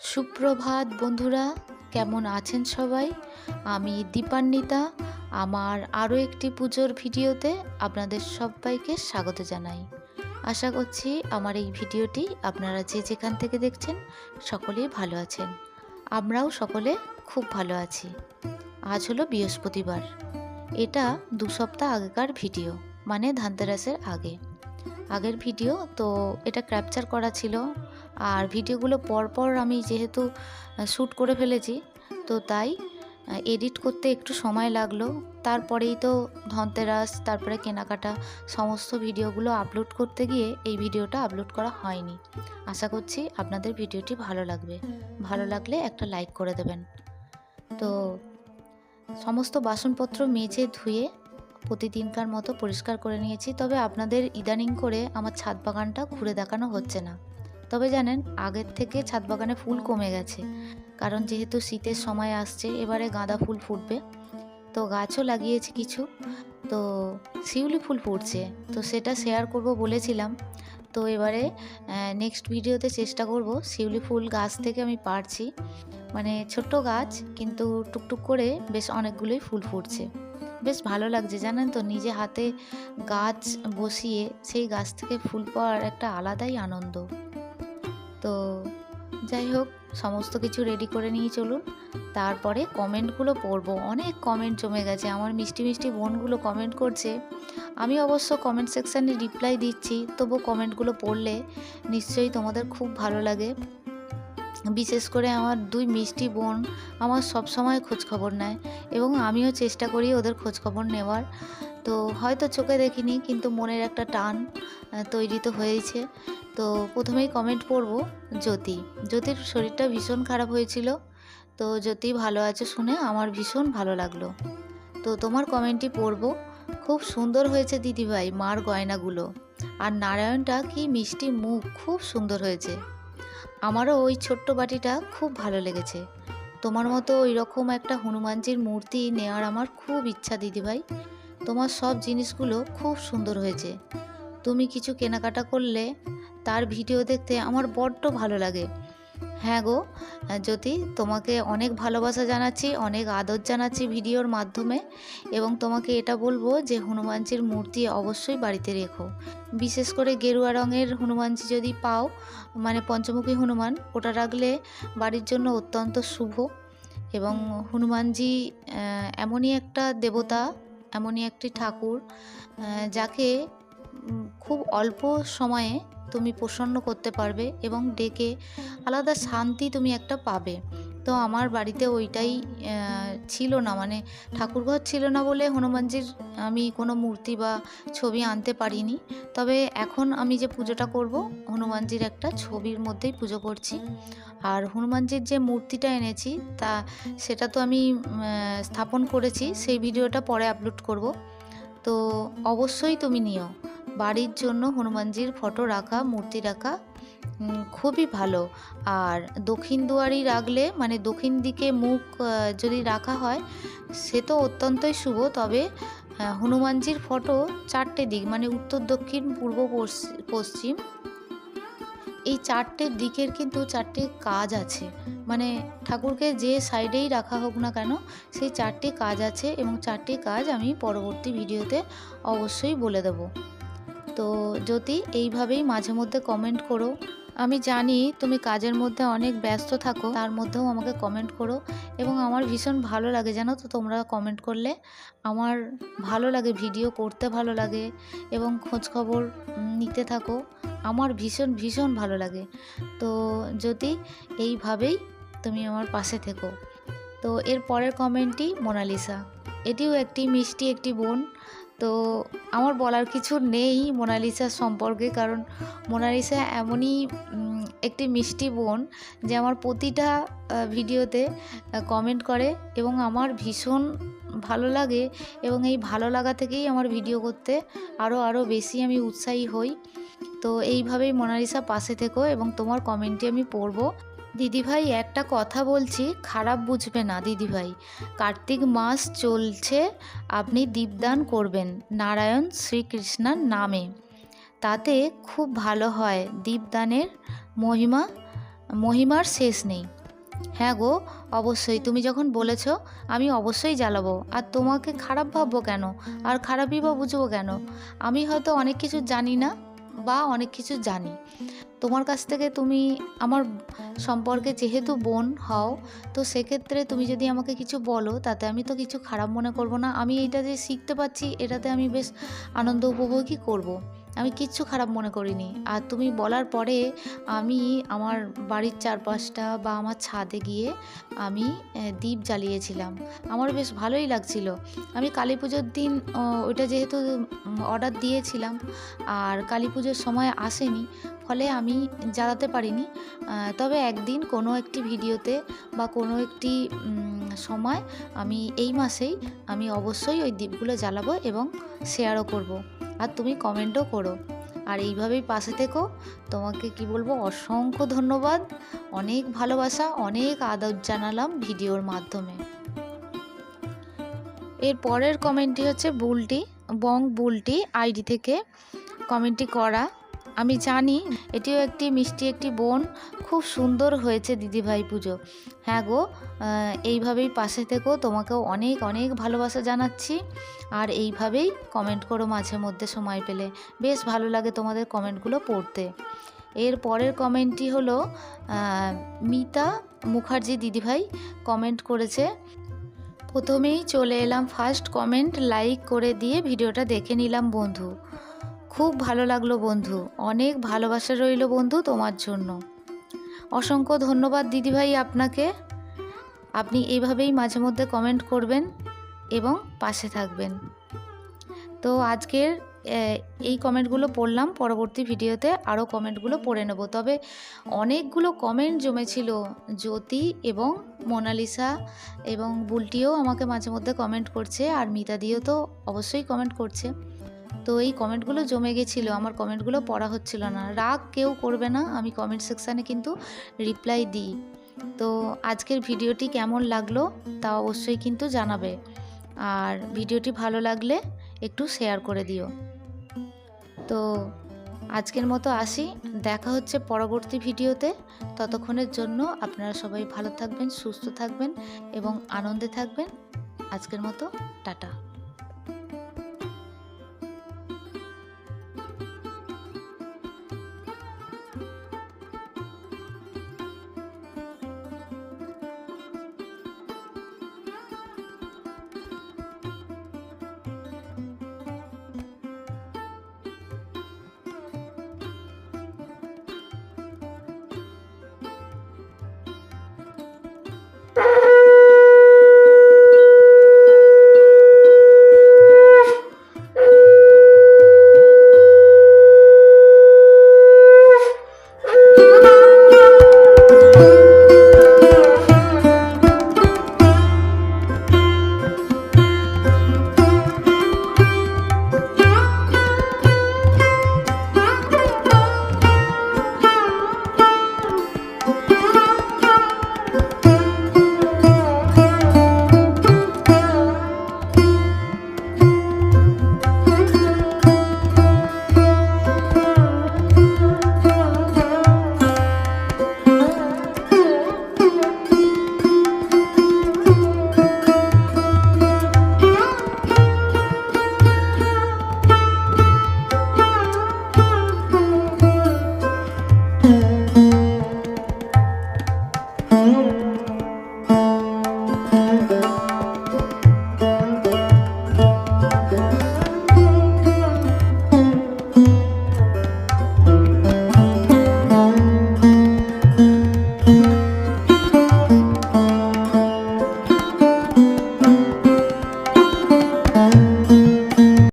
সুপ্রভাত বন্ধুরা, কেমন আছেন সবাই? আমি দীপান্বিতা, আমার আরও একটি পুজোর ভিডিওতে আপনাদের সবাইকে স্বাগত জানাই। আশা করছি আমার এই ভিডিওটি আপনারা যে যেখান থেকে দেখছেন, সকলেই ভালো আছেন। আমরাও সকলে খুব ভালো আছি। আজ হলো বৃহস্পতিবার। এটা দু সপ্তাহ আগেকার ভিডিও মানে ধানতেরাসের আগে। আগের ভিডিও তো এটা ক্যাপচার করা ছিল আর ভিডিওগুলো পরপর আমি যেহেতু শ্যুট করে ফেলেছি, তো তাই এডিট করতে একটু সময় লাগল। তারপরেই তো ধনতেরাস, তারপরে কেনাকাটা, সমস্ত ভিডিওগুলো আপলোড করতে গিয়ে এই ভিডিওটা আপলোড করা হয়নি। আশা করছি আপনাদের ভিডিওটি ভালো লাগবে। ভালো লাগলে একটা লাইক করে দেবেন। তো সমস্ত বাসনপত্র মেজে ধুয়ে প্রতিদিনকার মতো পরিষ্কার করে নিয়েছি। তবে আপনাদের ইদানিং করে আমার ছাদ বাগানটা ঘুরে দেখানো হচ্ছে না। তবে জানেন, আগের থেকে ছাদ বাগানে ফুল কমে গেছে। কারণ যেহেতু শীতের সময় আসছে, এবারে গাঁদা ফুল ফুটবে। তো গাছও লাগিয়েছি কিছু। তো শিউলি ফুল ফুটছে। তো সেটা শেয়ার করব বলেছিলাম। তো এবারে নেক্সট ভিডিওতে চেষ্টা করব শিউলি ফুল গাছ থেকে আমি পারছি। মানে ছোট্ট গাছ, কিন্তু টুকটুক করে বেশ অনেকগুলোই ফুল ফুটছে। বেশ ভালো লাগছে, জানেন তো, নিজে হাতে গাছ বসিয়ে সেই গাছ থেকে ফুল পাওয়ার একটা আলাদাই আনন্দ। তো যাই হোক, সমস্ত কিছু রেডি করে নিয়ে চলুন। তারপরে কমেন্টগুলো পড়ব। অনেক কমেন্ট জমে গেছে। আমার মিষ্টি মিষ্টি বোনগুলো কমেন্ট করছে। আমি অবশ্য কমেন্ট সেকশানে রিপ্লাই দিচ্ছি তবু কমেন্টগুলো পড়লে নিশ্চয়ই তোমাদের খুব ভালো লাগে। বিশেষ করে আমার দুই মিষ্টি বোন আমার সবসময় খোঁজখবর নেয় এবং আমিও চেষ্টা করি ওদের খোঁজখবর নেওয়ার। তো হয়তো চোখে দেখিনি, কিন্তু মনের একটা টান তৈরি তো হয়েছে তো প্রথমেই কমেন্ট পড়ব জ্যোতি। জ্যোতির শরীরটা ভীষণ খারাপ হয়েছিল। তো জ্যোতি ভালো আছে শুনে আমার ভীষণ ভালো লাগল। তো তোমার কমেন্টটি পড়ব। খুব সুন্দর হয়েছে দিদিভাই, মার গয়নাগুলো। আর নারায়ণটা কি মিষ্টি মুখ, খুব সুন্দর হয়েছে। আমারও ওই ছোট্ট বাটিটা খুব ভালো লেগেছে। তোমার মতো ওই রকম একটা হনুমানজির মূর্তি নেওয়ার আমার খুব ইচ্ছা দিদিভাই। তোমার সব জিনিসগুলো খুব সুন্দর হয়েছে। তুমি কিছু কেনাকাটা করলে তার ভিডিও দেখতে আমার বড্ড ভালো লাগে। হ্যাঁ গো, জ্যোতি, তোমাকে অনেক ভালোবাসা জানাচ্ছি, অনেক আদর জানাচ্ছি ভিডিওর মাধ্যমে এবং তোমাকে এটা বলব যে হনুমানজির মূর্তি অবশ্যই বাড়িতে রেখো। বিশেষ করে গেরুয়া রঙের হনুমানজি যদি পাও মানে পঞ্চমুখী হনুমান, ওটা রাখলে বাড়ির জন্য অত্যন্ত শুভ এবং হনুমানজি এমনই একটা দেবতা এমনই একটি ঠাকুর যাকে খুব অল্প সময়ে তুমি প্রসন্ন করতে পারবে এবং ডেকে আলাদা শান্তি তুমি একটা পাবে। তো আমার বাড়িতে ওইটাই ছিল না মানে ঠাকুরঘর ছিল না বলে হনুমানজির আমি কোনো মূর্তি বা ছবি আনতে পারিনি। তবে এখন আমি যে পুজোটা করব, হনুমানজির একটা ছবির মধ্যেই পুজো করছি। আর হনুমানজির যে মূর্তিটা এনেছি, তা সেটা তো আমি স্থাপন করেছি, সেই ভিডিওটা পরে আপলোড করব। তো অবশ্যই তুমি নিও। বাড়ির জন্য হনুমানজির ফটো রাখা, মূর্তি রাখা খুবই ভালো। আর দক্ষিণ দুয়ারি রাখলে মানে দক্ষিণ দিকে মুখ যদি রাখা হয়, সে তো অত্যন্তই শুভ। তবে হনুমানজির ফটো চারটে দিক মানে উত্তর, দক্ষিণ, পূর্ব পশ্চিম, এই চারটে দিকের কিন্তু চারটে কাজ আছে। মানে ঠাকুরকে যে সাইডেই রাখা হোক না কেন, সেই চারটি কাজ আছে এবং চারটি কাজ আমি পরবর্তী ভিডিওতে অবশ্যই বলে দেবো। তো যদি এইভাবেই মাঝে মধ্যে কমেন্ট করো। আমি জানি তুমি কাজের মধ্যে অনেক ব্যস্ত থাকো, তার মধ্যেও আমাকে কমেন্ট করো এবং আমার ভীষণ ভালো লাগে, জানো তো তোমরা কমেন্ট করলে। আমার ভালো লাগে ভিডিও করতে ভালো লাগে এবং খোঁজ খবর নিতে থাকো। আমার ভীষণ ভীষণ ভালো লাগে। তো যদি এইভাবেই তুমি আমার পাশে থেকো। তো এর পরের কমেন্টটি মোনালিসা। এটিও একটি মিষ্টি একটি বোন। তো আমার বলার কিছু নেই মোনালিসা সম্পর্কে, কারণ মোনালিসা এমনই একটি মিষ্টি বোন যে আমার প্রতিটা ভিডিওতে কমেন্ট করে এবং আমার ভীষণ ভালো লাগে এবং এই ভালো লাগা থেকেই আমার ভিডিও করতে আরও আরও বেশি আমি উৎসাহী হই। তো এইভাবেই মোনালিসা পাশে থেকো এবং তোমার কমেন্টটি আমি পড়ব। দিদিভাই, একটা কথা বলছি, খারাপ বুঝবে না দিদিভাই। কার্তিক মাস চলছে, আপনি দীপদান করবেন, নারায়ণ শ্রীকৃষ্ণার নামে। তাতে খুব ভালো হয়, দীপদানের মহিমা, মহিমার শেষ নেই। হ্যাঁ গো, অবশ্যই, তুমি যখন বলেছ, আমি অবশ্যই জ্বালাবো। আর তোমাকে খারাপ ভাববো কেন? আর খারাপই বা বুঝব কেন? আমি হয়তো অনেক কিছু জানি না, বা অনেক কিছু জানি। তোমার কাছ থেকে তুমি আমার সম্পর্কে যেহেতু বোন হও, তো সেক্ষেত্রে তুমি যদি আমাকে কিছু বলো, তাতে আমি তো কিছু খারাপ মনে করব না আমি এইটা যে শিখতে পারছি, এটাতে আমি বেশ আনন্দ উপভোগই করব। আমি কিচ্ছু খারাপ মনে করিনি। আর তুমি বলার পরে আমি আমার বাড়ির চারপাশটা বা আমার ছাদে গিয়ে আমি দ্বীপ জ্বালিয়েছিলাম। আমার বেশ ভালোই লাগছিল। আমি কালী পুজোর দিন ওইটা যেহেতু অর্ডার দিয়েছিলাম, আর কালী পুজোর সময় আসেনি, ফলে আমি জ্বালাতে পারিনি। তবে একদিন কোনো একটি ভিডিওতে বা কোনো একটি সময় আমি এই মাসেই আমি অবশ্যই ওই দ্বীপগুলো জ্বালাবো এবং শেয়ারও করব। আর তুমি কমেন্টও করো। আর এইভাবেই পাশে থেকো। তোমাকে কি বলব? অসংখ্য ধন্যবাদ। অনেক ভালোবাসা, অনেক আদর জানালাম ভিডিওর মাধ্যমে। এর পরের কমেন্টটি হচ্ছে বুলটি, বং বুলটি আইডি থেকে কমেন্টটি করা। আমি জানি এটিও একটি মিষ্টি একটি বোন। খুব সুন্দর হয়েছে দিদিভাই পুজো। হ্যাঁ গো এইভাবেই পাশে থেকো, তোমাকেও অনেক অনেক ভালোবাসা জানাচ্ছি। আর এইভাবেই কমেন্ট করো মাঝে মধ্যে সময় পেলে। বেশ ভালো লাগে তোমাদের কমেন্টগুলো পড়তে। এর পরের কমেন্টটি হলো মিতা মুখার্জি দিদিভাই কমেন্ট করেছে। প্রথমেই চলে এলাম ফার্স্ট কমেন্ট লাইক করে দিয়ে ভিডিওটা দেখে নিলাম বন্ধু। খুব ভালো লাগল বন্ধু। অনেক ভালোবাসা রইল বন্ধু তোমার জন্য। অসংখ্য ধন্যবাদ দিদিভাই আপনাকে। আপনি এইভাবেই মাঝে মধ্যে কমেন্ট করবেন এবং পাশে থাকবেন। তো আজকের এই কমেন্টগুলো পড়লাম, পরবর্তী ভিডিওতে আরও কমেন্টগুলো পড়ে নেব। তবে অনেকগুলো কমেন্ট জমেছিল। জ্যোতি এবং মোনালিসা এবং বুলটিও আমাকে মাঝে মধ্যে কমেন্ট করছে আর মিতা দিও তো অবশ্যই কমেন্ট করছে। তো এই কমেন্টগুলো জমে গেছিল, আমার কমেন্টগুলো পড়া হচ্ছিল না। রাগ কেউ করবে না, আমি কমেন্ট সেকশানে কিন্তু রিপ্লাই দিই। তো আজকের ভিডিওটি কেমন লাগল তা অবশ্যই কিন্তু জানাবে। আর ভিডিওটি ভালো লাগলে একটু শেয়ার করে দিও। তো আজকের মতো আসি, দেখা হচ্ছে পরবর্তী ভিডিওতে। ততক্ষণের জন্য আপনারা সবাই ভালো থাকবেন, সুস্থ থাকবেন এবং আনন্দে থাকবেন। আজকের মতো, টাটা।